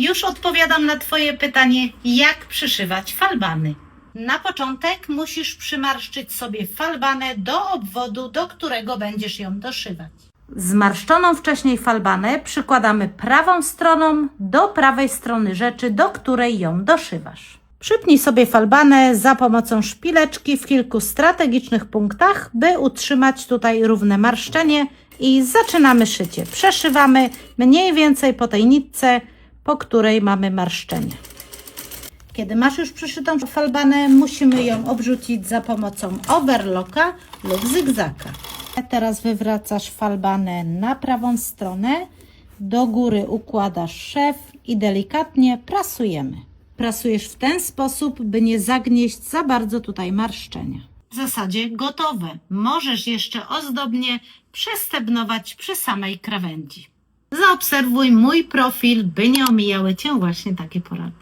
Już odpowiadam na Twoje pytanie, jak przyszywać falbany. Na początek musisz przymarszczyć sobie falbanę do obwodu, do którego będziesz ją doszywać. Zmarszczoną wcześniej falbanę przykładamy prawą stroną do prawej strony rzeczy, do której ją doszywasz. Przypnij sobie falbanę za pomocą szpileczki w kilku strategicznych punktach, by utrzymać tutaj równe marszczenie i zaczynamy szycie. Przeszywamy mniej więcej po tej nitce, po której mamy marszczenie. Kiedy masz już przyszytą falbanę, musimy ją obrzucić za pomocą overlocka lub zygzaka. Teraz wywracasz falbanę na prawą stronę, do góry układasz szef i delikatnie prasujemy. Prasujesz w ten sposób, by nie zagnieść za bardzo tutaj marszczenia. W zasadzie gotowe. Możesz jeszcze ozdobnie przestebnować przy samej krawędzi. Zaobserwuj mój profil, by nie omijały Cię właśnie takie porady.